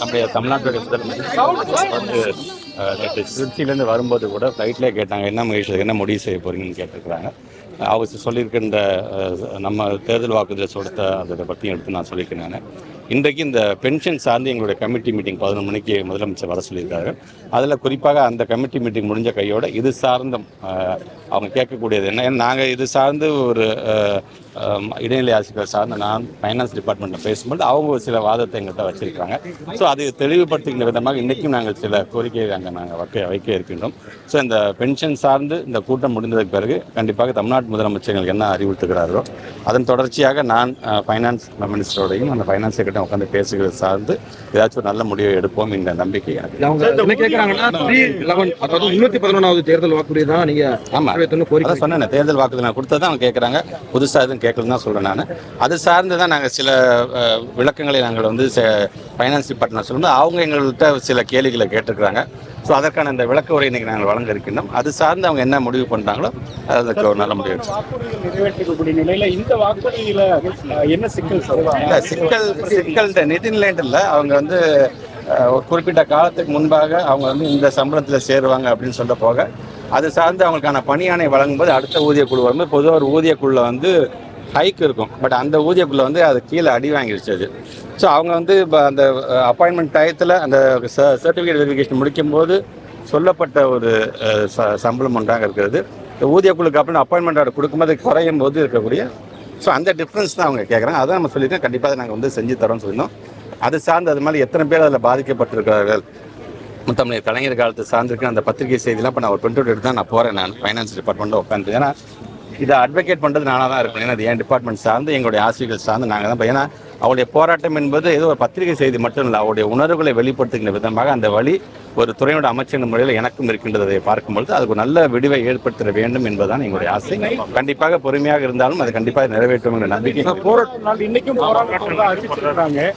நம்முடைய தமிழ்நாட்டுடைய முதலமைச்சர் வந்து நேற்று திருச்சியிலேருந்து வரும்போது கூட ஃப்ளைட்லேயே கேட்டாங்க என்ன மகேஷ் என்ன முடிவு செய்ய போறீங்கன்னு கேட்டிருக்கிறாங்க. அவர் சொல்லியிருக்கின்ற நம்ம தேர்தல் வாக்குறுதியில் சொடுத்த அதை பற்றியும் எடுத்து நான் சொல்லியிருக்கேன் நான். இன்றைக்கு இந்த பென்ஷன் சார்ந்து எங்களுடைய கமிட்டி மீட்டிங் பதினொன்று மணிக்கு முதலமைச்சர் வர சொல்லியிருக்காரு. அதில் குறிப்பாக அந்த கமிட்டி மீட்டிங் முடிஞ்ச கையோடு இது சார்ந்த அவங்க கேட்கக்கூடியது என்ன? ஏன்னா நாங்கள் இது சார்ந்து ஒரு இடைநிலை ஆசிரியர் சார்ந்த நான் ஃபைனான்ஸ் டிபார்ட்மெண்ட்டில் பேசும்போது அவங்க ஒரு சில வாதத்தை எங்கள்கிட்ட வச்சிருக்காங்க ஸோ அது தெளிவுபடுத்துகின்ற விதமாக இன்றைக்கும் நாங்கள் சில கோரிக்கையை அங்கே நாங்கள் வைக்க வைக்க இருக்கின்றோம். ஸோ இந்த பென்ஷன் சார்ந்து இந்த கூட்டம் முடிந்ததுக்கு பிறகு கண்டிப்பாக தமிழ்நாட்டு முதலமைச்சர் எங்களுக்கு என்ன அறிவுறுத்துகிறாரோ அதன் தொடர்ச்சியாக நான் ஃபைனான்ஸ் மினிஸ்டரோடையும் அந்த ஃபைனான்ஸ் செக்ரட்டரி உட்காந்து பேசுகிறது சார்ந்து ஏதாச்சும் ஒரு நல்ல முடிவை எடுப்போம் என்ற நம்பிக்கை எனக்கு. தேர்தல் வாக்குறுதி தான் நீங்க அதான் சொன்னேன் தேர்தல் வாக்குறுதி நான் கொடுத்தா தான் அவங்க கேட்குறாங்க புதுசாக எதுவும் கேட்கலன்னு தான் சொல்கிறேன் நான். அது சார்ந்து தான் நாங்கள் சில விளக்கங்களை நாங்கள் வந்து ஃபைனான்ஸ் டிபார்ட்மெண்ட் சொல்லும்போது அவங்க எங்கள்கிட்ட சில கேள்விகளை கேட்டிருக்கிறாங்க. ஸோ அதற்கான இந்த விளக்க உரை இன்னைக்கு நாங்கள் வழங்க இருக்கின்றோம். அது சார்ந்து அவங்க என்ன முடிவு பண்ணுறாங்களோ அதுக்கு ஒரு நல்ல முடிவு என்ன சிக்கல் சிக்கல் சிக்கல் நிதிநிலைன்ட்டு இல்லை. அவங்க வந்து ஒரு குறிப்பிட்ட காலத்துக்கு முன்பாக அவங்க வந்து இந்த சம்பளத்தில் சேருவாங்க அப்படின்னு சொல்ல போக அது சார்ந்து அவங்களுக்கான பணியாணை வழங்கும்போது அடுத்த ஊதிய குழு வரும்போது பொதுவாக ஒரு ஊதிய குழுல வந்து ஹைக் இருக்கும். பட் அந்த ஊதியக்குள்ளே வந்து அது கீழே அடி வாங்கிடுச்சு அது ஸோ அவங்க வந்து இப்போ அந்த அப்பாயின்மெண்ட் டயத்தில் அந்த சர்டிஃபிகேட் வெரிஃபிகேஷன் முடிக்கும்போது சொல்லப்பட்ட ஒரு ச- சம்பளம் ஒன்றாக இருக்கிறது. இந்த அப்புறம் அப்பாயின்மெண்ட் ஆர்டர் கொடுக்கும்போது குறையும் போது இருக்கக்கூடிய ஸோ அந்த டிஃப்ரென்ஸ் தான் அவங்க கேட்குறாங்க. அதான் நம்ம சொல்லியிருக்கோம். கண்டிப்பாக நாங்கள் வந்து செஞ்சு தரோம்னு சொல்லியிருந்தோம். அது சார்ந்து அது மாதிரி எத்தனை பேர் அதில் பாதிக்கப்பட்டிருக்கிறார்கள்? தமிழ் கலைஞர் காலத்தை சார்ந்திருக்கு அந்த பத்திரிகை செய்திலாம் இப்போ நான் ஒரு பிரிண்ட் எடுத்து தான் நான் போகிறேன் நான். ஃபைனான்ஸ் டிபார்ட்மெண்ட்டில் உட்காந்து ஏன்னா இதை அட்வொகேட் பண்ணுறது நானாக தான் இருக்கணும். ஏன்னா அது என் டிபார்ட்மெண்ட் சார்ந்து எங்களுடைய ஆசிரியர்கள் சார்ந்து நாங்கள் தான் ஏன்னா அவருடைய போராட்டம் என்பது ஏதோ ஒரு பத்திரிகை செய்தி மட்டும் இல்லை அவருடைய உணர்வுகளை வெளிப்படுத்துகின்ற விதமாக அந்த வழி ஒரு துறையோட அமைச்சர் முறையில் எனக்கும் இருக்கின்றது பார்க்கும்பொழுது அதுக்கு ஒரு நல்ல விடிவை ஏற்படுத்த வேண்டும் என்பதுதான் எங்களுடைய ஆசை. கண்டிப்பாக பொறுமையாக இருந்தாலும் அது கண்டிப்பாக நிறைவேற்றும் என்ற நம்பிக்கை.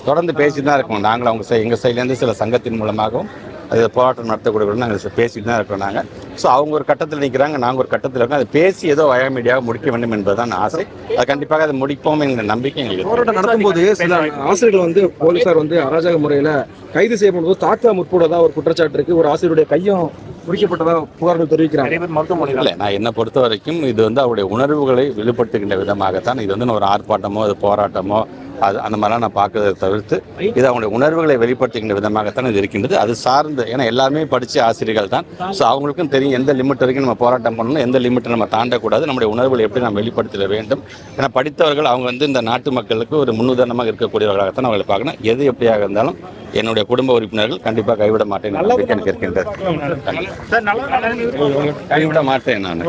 தொடர்ந்து பேசி தான் இருக்கோம். நாங்கள் அவங்க எங்கள் சைட்லேருந்து சில சங்கத்தின் மூலமாகவும் அது போராட்டம் நடத்தக்கூடிய நாங்கள் பேசிட்டு தான் இருக்கோம் நாங்கள் ஸோ அவங்க ஒரு கட்டத்தில் நிற்கிறாங்க நாங்கள் ஒரு கட்டத்தில் இருக்கோம். அதை பேசி ஏதோ வயமீடியாக முடிக்க வேண்டும் என்பதுதான் ஆசை. அது கண்டிப்பாக அதை முடிப்போம் என்ற நம்பிக்கை எங்களுக்கு இருக்கு. போராட்டம் நடத்தும்போது சில ஆசிரியர்கள் வந்து போலீசார் வந்து அராஜக முறையில கைது செய்யப்படும்போது தாக்க முற்படுவதா ஒரு குற்றச்சாட்டு இருக்கு. ஒரு ஆசிரியருடைய கையும் குறிக்கப்பட்டதா புகார்கள் தெரிவிக்கிறாங்க. இல்லை நான் என்னை பொறுத்த வரைக்கும் இது வந்து அவருடைய உணர்வுகளை வெளிப்படுத்துகின்ற விதமாகத்தான் இது வந்து ஒரு ஆர்ப்பாட்டமோ அது போராட்டமோ அது அந்த மாதிரிலாம் நான் பார்க்கறதை தவிர்த்து இது அவங்களுடைய உணர்வுகளை வெளிப்படுத்துகின்ற விதமாகத்தான் இது இருக்கின்றது. அது சார்ந்து ஏன்னா எல்லாருமே படித்த ஆசிரியர்கள் தான். ஸோ அவங்களுக்கும் தெரியும் எந்த லிமிட் வரைக்கும் நம்ம போராட்டம் பண்ணணும் எந்த லிமிட்டை நம்ம தாண்டக்கூடாது. நம்முடைய உணர்வுகளை எப்படி நம்ம வெளிப்படுத்திட வேண்டும். ஏன்னா படித்தவர்கள் அவங்க வந்து இந்த நாட்டு மக்களுக்கு ஒரு முன்னுதாரணமாக இருக்கக்கூடியவர்களாகத்தான் அவங்களை பார்க்கணும். எது எப்படியாக இருந்தாலும் என்னுடைய குடும்ப உறுப்பினர்கள் கண்டிப்பாக கைவிட மாட்டேன். நம்பிக்கை எனக்கு இருக்கின்றது. கைவிட மாட்டேன் நான்.